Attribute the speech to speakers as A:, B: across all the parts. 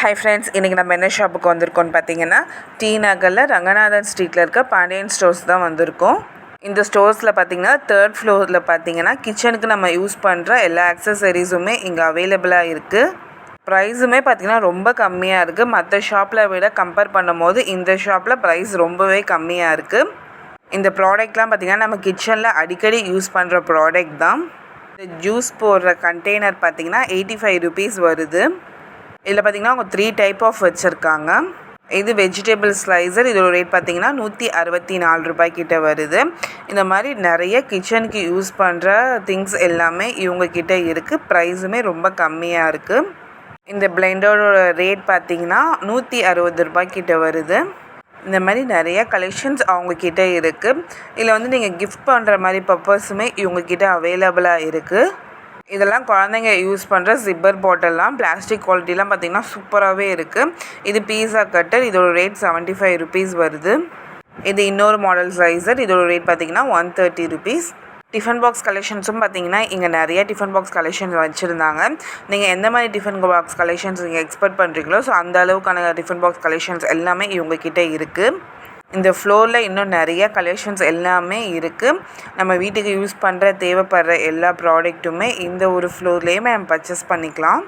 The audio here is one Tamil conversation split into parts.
A: ஹை ஃப்ரெண்ட்ஸ் இன்றைக்கி நம்ம என்ன ஷாப்புக்கு வந்திருக்கோம்னு பார்த்தீங்கன்னா டி நகரில் ரங்கநாதன் ஸ்ட்ரீட்டில் இருக்க பாண்டியன் ஸ்டோர்ஸ் தான் வந்திருக்கோம். இந்த ஸ்டோர்ஸில் பார்த்தீங்கன்னா தேர்ட் ஃப்ளோரில் பார்த்தீங்கன்னா கிச்சனுக்கு நம்ம யூஸ் பண்ணுற எல்லா அக்சசரிஸுமே இங்கே அவைலபிளாக இருக்குது ப்ரைஸுமே பார்த்திங்கன்னா ரொம்ப கம்மியாக இருக்குது மற்ற ஷாப்பில் விட கம்பேர் பண்ணும்போது இந்த ஷாப்பில் ப்ரைஸ் ரொம்பவே கம்மியாக இருக்குது இந்த ப்ராடக்ட்லாம் பார்த்திங்கன்னா நம்ம கிச்சனில் அடிக்கடி யூஸ் பண்ணுற ப்ராடக்ட் தான். இந்த ஜூஸ் போடுற கண்டெய்னர் பார்த்திங்கன்னா எயிட்டி ஃபைவ் ருபீஸ் வருது. இதில் பார்த்திங்கன்னா அவங்க த்ரீ டைப் ஆஃப் வச்சுருக்காங்க. இது வெஜிடபிள் ஸ்லைசர் இதோட ரேட் பார்த்திங்கன்னா நூற்றி அறுபத்தி நாலு ரூபாய் கிட்ட வருது. இந்த மாதிரி நிறைய கிச்சனுக்கு யூஸ் பண்ணுற திங்ஸ் எல்லாமே இவங்கக்கிட்ட இருக்குது ப்ரைஸுமே ரொம்ப கம்மியாக இருக்குது இந்த பிளெண்டரோட ரேட் பார்த்திங்கன்னா நூற்றி அறுபது ரூபாய் கிட்ட வருது. இந்த மாதிரி நிறைய கலெக்ஷன்ஸ் அவங்கக்கிட்ட இருக்குது இதில் வந்து நீங்கள் கிஃப்ட் பண்ணுற மாதிரி பர்பஸுமே இவங்கக்கிட்ட அவைலபிளாக இருக்குது இதெல்லாம் குழந்தைங்க யூஸ் பண்ணுற ஜிப்பர் பாட்டில்லாம் பிளாஸ்டிக் குவாலிட்டிலாம் பார்த்திங்கன்னா சூப்பராகவே இருக்குது இது பீஸா கட்டர் இதோட ரேட் செவன்ட்டி ஃபைவ் ருபீஸ் வருது. இது இன்னொரு மாடல் சைஸர் இதோட ரேட் பார்த்திங்கன்னா one thirty rupees tiffin box கலெக்ஷன்ஸும் பார்த்தீங்கன்னா இங்கே நிறைய டிஃபன் பாக்ஸ் கலெக்ஷன்ஸ் வச்சுருந்தாங்க. நீங்கள் எந்த மாதிரி டிஃபன் பாக்ஸ் கலெக்ஷன்ஸ் நீங்கள் எக்ஸ்பெக்ட் பண்ணுறீங்களோ ஸோ அந்த அளவுக்கான டிஃபன் பாக்ஸ் கலெக்ஷன்ஸ் எல்லாமே இவங்கக்கிட்ட இருக்குது இந்த ஃப்ளோரில் இன்னும் நிறைய கலெக்ஷன்ஸ் எல்லாமே இருக்குது நம்ம வீட்டுக்கு யூஸ் பண்ணுற தேவைப்படுற எல்லா ப்ராடக்ட்டுமே இந்த ஒரு ஃப்ளோர்லேயுமே நம்ம பர்ச்சேஸ் பண்ணிக்கலாம்.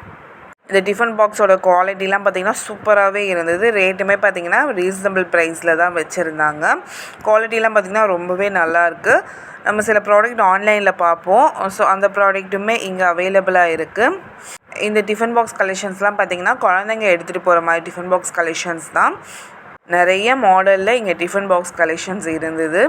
A: இந்த டிஃபன் பாக்ஸோட குவாலிட்டிலாம் பார்த்திங்கன்னா சூப்பராகவே இருந்தது. ரேட்டுமே பார்த்திங்கன்னா ரீசனபிள் ப்ரைஸில் தான் வச்சுருந்தாங்க. குவாலிட்டிலாம் பார்த்திங்கன்னா ரொம்பவே நல்லாயிருக்கு நம்ம சில ப்ராடக்ட் ஆன்லைனில் பார்ப்போம். ஸோ அந்த ப்ராடக்ட்டுமே இங்கே அவைலபிளாக இருக்குது இந்த டிஃபன் பாக்ஸ் கலெக்ஷன்ஸ்லாம் பார்த்திங்கன்னா குழந்தைங்க எடுத்துகிட்டு போகிற மாதிரி டிஃபன் பாக்ஸ் கலெக்ஷன்ஸ் தான். நிறைய மாடலில் இங்கே டிஃபன் பாக்ஸ் கலெக்ஷன்ஸ் இருந்தது.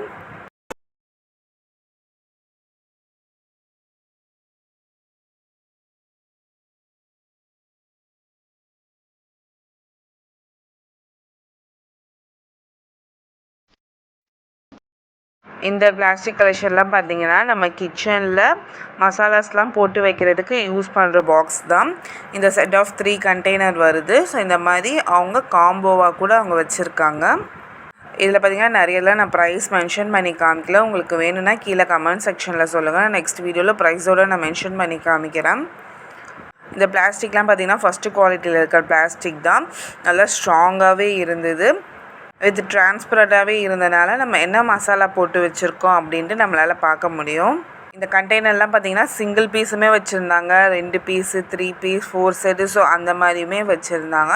A: இந்த பிளாஸ்டிக் கலெக்ஷன்லாம் பார்த்தீங்கன்னா நம்ம கிச்சனில் மசாலாஸ்லாம் போட்டு வைக்கிறதுக்கு யூஸ் பண்ணுற பாக்ஸ் தான். இந்த செட் ஆஃப் த்ரீ கண்டெய்னர் வருது. ஸோ இந்த மாதிரி அவங்க காம்போவாக கூட அவங்க வச்சுருக்காங்க. இதில் பார்த்திங்கன்னா நிறையலாம் நான் ப்ரைஸ் மென்ஷன் பண்ணி காமிக்கல. உங்களுக்கு வேணும்னா கீழே கமெண்ட் செக்ஷனில் சொல்லுங்கள் நெக்ஸ்ட் வீடியோவில் ப்ரைஸோடு நான் மென்ஷன் பண்ணி காமிக்கிறேன். இந்த பிளாஸ்டிக்லாம் பார்த்திங்கன்னா ஃபஸ்ட்டு குவாலிட்டியில் இருக்கிற பிளாஸ்டிக் தான். நல்லா ஸ்ட்ராங்காகவே இருந்தது. இது டிரான்ஸ்பரண்ட்டாகவே இருந்தனால நம்ம என்ன மசாலா போட்டு வச்சுருக்கோம் அப்படின்ட்டு நம்மளால் பார்க்க முடியும். இந்த கண்டெய்னர்லாம் பார்த்திங்கன்னா சிங்கிள் பீஸுமே வச்சுருந்தாங்க. ரெண்டு piece three piece four set so அந்த மாதிரியுமே வச்சுருந்தாங்க.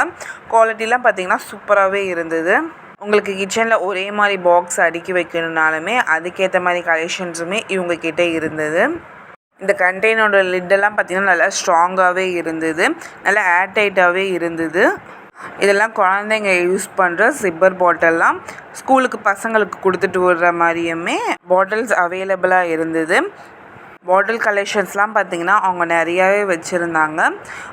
A: குவாலிட்டிலாம் பார்த்திங்கன்னா சூப்பராகவே இருந்தது. உங்களுக்கு கிச்சனில் ஒரே மாதிரி பாக்ஸ் அடுக்கி வைக்கணுனாலுமே அதுக்கேற்ற மாதிரி கலெக்ஷன்ஸுமே இவங்கக்கிட்ட இருந்தது. இந்த கண்டெய்னரோட லிட்டெல்லாம் பார்த்திங்கன்னா நல்லா ஸ்ட்ராங்காகவே இருந்தது. நல்லா ஏர்டைட்டாகவே இருந்தது. இதெல்லாம் குழந்தைங்க யூஸ் பண்ணுற சிப்பர் பாட்டில்லாம் ஸ்கூலுக்கு பசங்களுக்கு கொடுத்துட்டு விடுற மாதிரியுமே பாட்டில்ஸ் அவைலபிளாக இருந்தது. பாட்டில் கலெக்ஷன்ஸ்லாம் பார்த்திங்கன்னா அவங்க நிறையாவே வச்சுருந்தாங்க.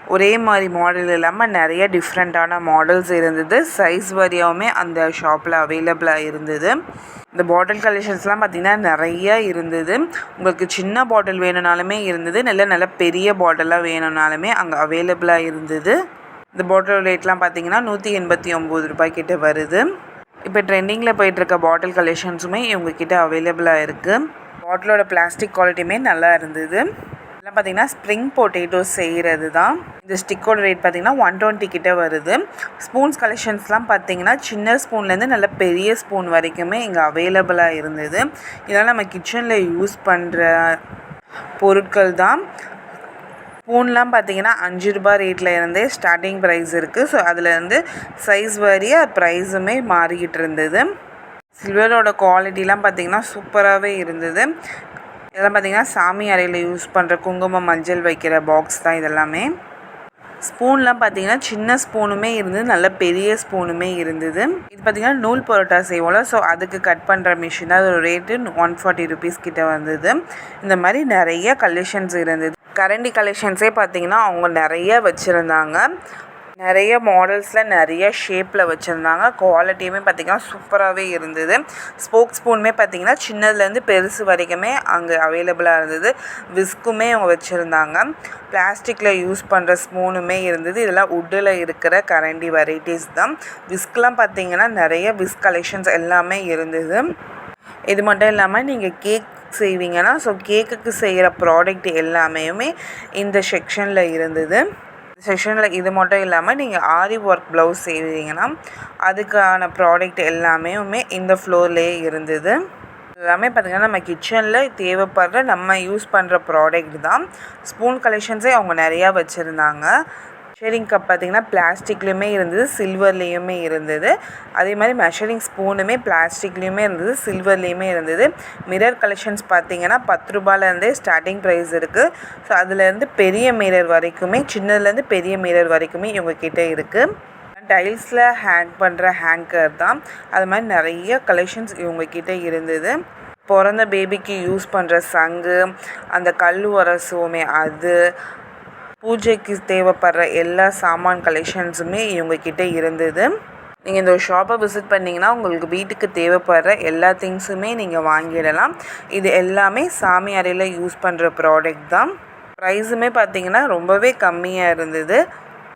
A: ஒரே மாதிரி மாடல் இல்லாமல் நிறைய டிஃப்ரெண்ட்டான மாடல்ஸ் இருந்தது. சைஸ் வரியாகவுமே அந்த ஷாப்பில் அவைலபிளாக இருந்தது. இந்த பாட்டில் கலெக்ஷன்ஸ்லாம் பார்த்திங்கன்னா நிறைய இருந்தது. உங்களுக்கு சின்ன பாட்டில் வேணும்னாலுமே இருந்தது. நல்ல நல்ல பெரிய பாட்டிலாக வேணும்னாலுமே அங்கே அவைலபிளாக இருந்தது. இந்த பாட்டில் ரேட்லாம் பார்த்தீங்கன்னா நூற்றி எண்பத்தி ஒம்பது ரூபாய்க்கிட்ட வருது. இப்போ ட்ரெண்டிங்கில் போயிட்டுருக்க பாட்டில் கலெக்ஷன்ஸுமே இவங்கக்கிட்ட அவைலபிளாக இருக்குது பாட்டிலோட பிளாஸ்டிக் குவாலிட்டியுமே நல்லா இருந்தது. இதெல்லாம் பார்த்தீங்கன்னா ஸ்ப்ரிங் பொட்டேட்டோஸ் செய்கிறது தான் இந்த ஸ்டிக்கோட ரேட் பார்த்திங்கன்னா ஒன் டுவெண்ட்டி கிட்டே வருது. ஸ்பூன்ஸ் கலெக்ஷன்ஸ்லாம் பார்த்தீங்கன்னா சின்ன ஸ்பூன்லேருந்து நல்ல பெரிய ஸ்பூன் வரைக்குமே இங்கே அவைலபிளாக இருந்தது. இதெல்லாம் நம்ம கிச்சனில் யூஸ் பண்ணுற பொருட்கள் தான் ஸ்பூன்லாம் பார்த்தீங்கன்னா அஞ்சு ரூபா ரேட்டில் இருந்தே ஸ்டார்டிங் ப்ரைஸ் இருக்குது ஸோ அதில் சைஸ் வரியாக ப்ரைஸுமே மாறிக்கிட்டு இருந்தது. சில்வரோட குவாலிட்டிலாம் பார்த்திங்கன்னா சூப்பராகவே இருந்தது. இதெல்லாம் பார்த்திங்கன்னா சாமி அறையில் யூஸ் பண்ணுற குங்குமம் மஞ்சள் வைக்கிற பாக்ஸ் தான் இதெல்லாமே. ஸ்பூன்லாம் பார்த்தீங்கன்னா சின்ன ஸ்பூனுமே இருந்தது நல்ல பெரிய ஸ்பூனுமே இருந்தது. இது பார்த்திங்கன்னா நூல் பரோட்டா செய்வோம்ல ஸோ அதுக்கு கட் பண்ணுற மிஷின் தான் அதோட ரேட்டு ஒன் ஃபார்ட்டி ருபீஸ் கிட்டே வந்தது. இந்த மாதிரி நிறைய கலெக்ஷன்ஸ் இருந்தது. கரண்டி கலெக்ஷன்ஸே பார்த்திங்கன்னா அவங்க நிறைய வச்சுருந்தாங்க. நிறைய மாடல்ஸில் நிறைய ஷேப்பில் வச்சுருந்தாங்க. குவாலிட்டியுமே பார்த்திங்கன்னா சூப்பராகவே இருந்தது. ஸ்போக் ஸ்பூனுமே பார்த்திங்கன்னா சின்னதுலேருந்து பெருசு வரைக்குமே அங்கே அவைலபிளாக இருந்தது. விஸ்க்குமே அவங்க வச்சுருந்தாங்க. பிளாஸ்டிக்கில் யூஸ் பண்ணுற ஸ்பூனுமே இருந்தது. இதெல்லாம் உட்டில் இருக்கிற கரண்டி வெரைட்டிஸ் தான். விஸ்க்லாம் பார்த்திங்கன்னா நிறைய விஸ்க் கலெக்ஷன்ஸ் எல்லாமே இருந்தது. இது மட்டும் இல்லாமல் நீங்கள் கேக் செய்வீங்கன்னா ஸோ கேக்குக்கு செய்கிற ப்ராடக்ட் எல்லாமே இந்த செக்ஷனில் இருந்தது. செஷனில் இது மட்டும் இல்லாமல் நீங்கள் ஆரி ஒர்க் ப்ளவுஸ் செய்வீங்கன்னா அதுக்கான ப்ராடக்ட் எல்லாமே இந்த ஃப்ளோர்லேயே இருந்தது. எல்லாமே பார்த்திங்கன்னா நம்ம கிச்சனில் தேவைப்படுற நம்ம யூஸ் பண்ணுற ப்ராடக்ட் தான். ஸ்பூன் கலெக்ஷன்ஸே அவங்க நிறையா வச்சுருந்தாங்க. மெஷரிங் கப் பார்த்திங்கன்னா பிளாஸ்டிக்லேயுமே இருந்தது சில்வர்லேயுமே இருந்தது. அதே மாதிரி மெஷரிங் ஸ்பூனுமே பிளாஸ்டிக்லேயுமே இருந்தது சில்வர்லேயுமே இருந்தது. மிரர் கலெக்ஷன்ஸ் பார்த்திங்கன்னா பத்து ரூபாயிலேருந்தே ஸ்டார்டிங் ப்ரைஸ் இருக்குது ஸோ அதுலேருந்து பெரிய மிரர் வரைக்குமே சின்னதுலேருந்து பெரிய மிரர் வரைக்குமே இவங்கக்கிட்ட இருக்குது டைல்ஸில் ஹேங் பண்ணுற ஹேங்கர் தான். அது மாதிரி நிறைய கலெக்ஷன்ஸ் இவங்கக்கிட்ட இருந்தது. பிறந்த பேபிக்கு யூஸ் பண்ணுற சங்கு அந்த கல் உரசுவோமே அது பூஜைக்கு தேவைப்படுற எல்லா சாமான் கலெக்ஷன்ஸுமே இவங்கக்கிட்ட இருந்தது. நீங்கள் இந்த ஒரு ஷாப்பை விசிட் பண்ணிங்கன்னா உங்களுக்கு வீட்டுக்கு தேவைப்படுற எல்லா திங்ஸுமே நீங்கள் வாங்கிடலாம். இது எல்லாமே சாமி அறையில் யூஸ் பண்ணுற ப்ராடக்ட் தான். ப்ரைஸுமே பார்த்திங்கன்னா ரொம்பவே கம்மியாக இருந்தது.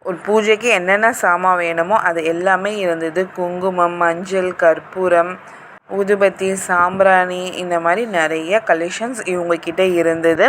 A: ஒரு பூஜைக்கு என்னென்ன சாமான் வேணுமோ அது எல்லாமே இருந்தது. குங்குமம் மஞ்சள் கற்பூரம் ஊதுபத்தி சாம்பிராணி இந்த மாதிரி நிறைய கலெக்ஷன்ஸ் இவங்கக்கிட்ட இருந்தது.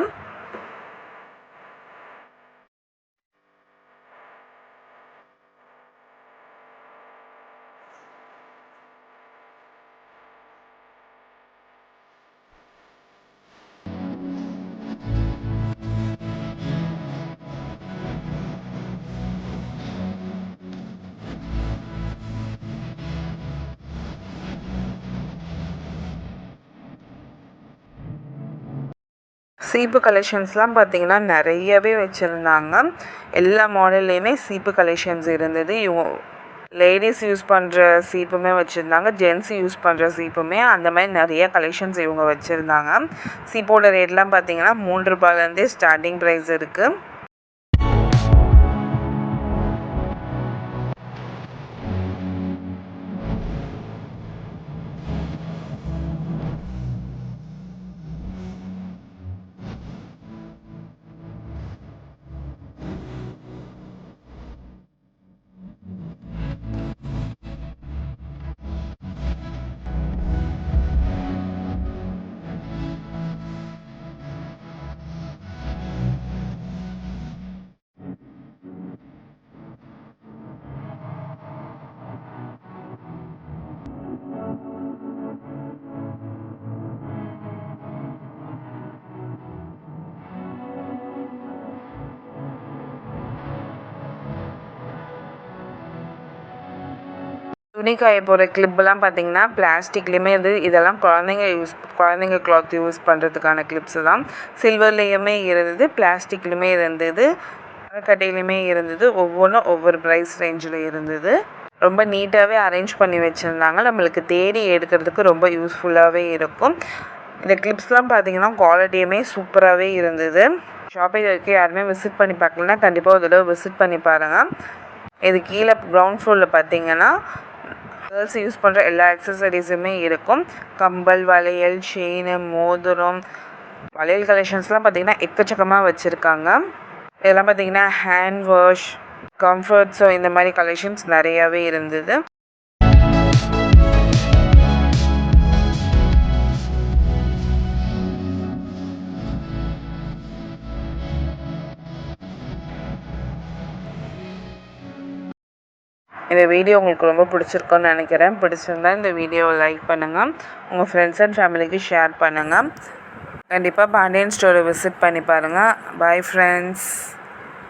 A: சீப்பு கலெக்ஷன்ஸ்லாம் பார்த்திங்கன்னா நிறையவே வச்சுருந்தாங்க. எல்லா மாடல்லையுமே சீப்பு கலெக்ஷன்ஸ் இருந்தது. இவங்க லேடிஸ் யூஸ் பண்ணுற சீப்புமே வச்சுருந்தாங்க. ஜென்ஸ் யூஸ் பண்ணுற சீப்புமே அந்த மாதிரி நிறைய கலெக்ஷன்ஸ் இவங்க வச்சுருந்தாங்க. சீப்போட ரேட்லாம் பார்த்திங்கன்னா மூன்று ரூபாயிலேருந்தே ஸ்டார்டிங் ப்ரைஸ் இருக்குது துணி காய போடுற கிளிப்லாம் பார்த்தீங்கன்னா பிளாஸ்டிக்லேயுமே இது இதெல்லாம் குழந்தைங்க யூஸ் குழந்தைங்க கிளாத் யூஸ் பண்ணுறதுக்கான கிளிப்ஸு தான். சில்வர்லேயுமே இருந்தது பிளாஸ்டிக்லேயுமே இருந்தது மரக்கட்டையிலையுமே இருந்தது ஒவ்வொன்றும் ஒவ்வொரு ப்ரைஸ் ரேஞ்சில் இருந்தது. ரொம்ப நீட்டாகவே அரேஞ்ச் பண்ணி வச்சுருந்தாங்க. நம்மளுக்கு தேடி எடுக்கிறதுக்கு ரொம்ப யூஸ்ஃபுல்லாகவே இருக்கும். இந்த கிளிப்ஸ்லாம் பார்த்தீங்கன்னா குவாலிட்டியுமே சூப்பராகவே இருந்தது. ஷாப்பை வரைக்கும் யாருமே விசிட் பண்ணி பார்க்கலன்னா கண்டிப்பாக ஒரு தடவை விசிட் பண்ணி பாருங்கள் இது கீழே க்ரௌண்ட் ஃப்ளோரில் பார்த்தீங்கன்னா கேர்ள்ஸ் யூஸ் பண்ணுற எல்லா அக்சசரிஸுமே இருக்கும். கம்பல் வளையல் செயின் மோதிரம் வளையல் கலெக்ஷன்ஸ்லாம் பார்த்திங்கன்னா எக்கச்சக்கமாக வச்சுருக்காங்க. இதெல்லாம் பார்த்திங்கன்னா ஹேண்ட் வாஷ் கம்ஃபர்ட்ஸோ இந்த மாதிரி கலெக்ஷன்ஸ் நிறையாவே இருந்தது. இந்த வீடியோ உங்களுக்கு ரொம்ப பிடிச்சிருக்குன்னு நினைக்கிறேன். பிடிச்சிருந்தா இந்த வீடியோவை லைக் பண்ணுங்கள் உங்கள் ஃப்ரெண்ட்ஸ் அண்ட் ஃபேமிலிக்கு ஷேர் பண்ணுங்கள் கண்டிப்பாக பாண்டியன் ஸ்டோரை விசிட் பண்ணி பாருங்கள் பாய் ஃப்ரெண்ட்ஸ்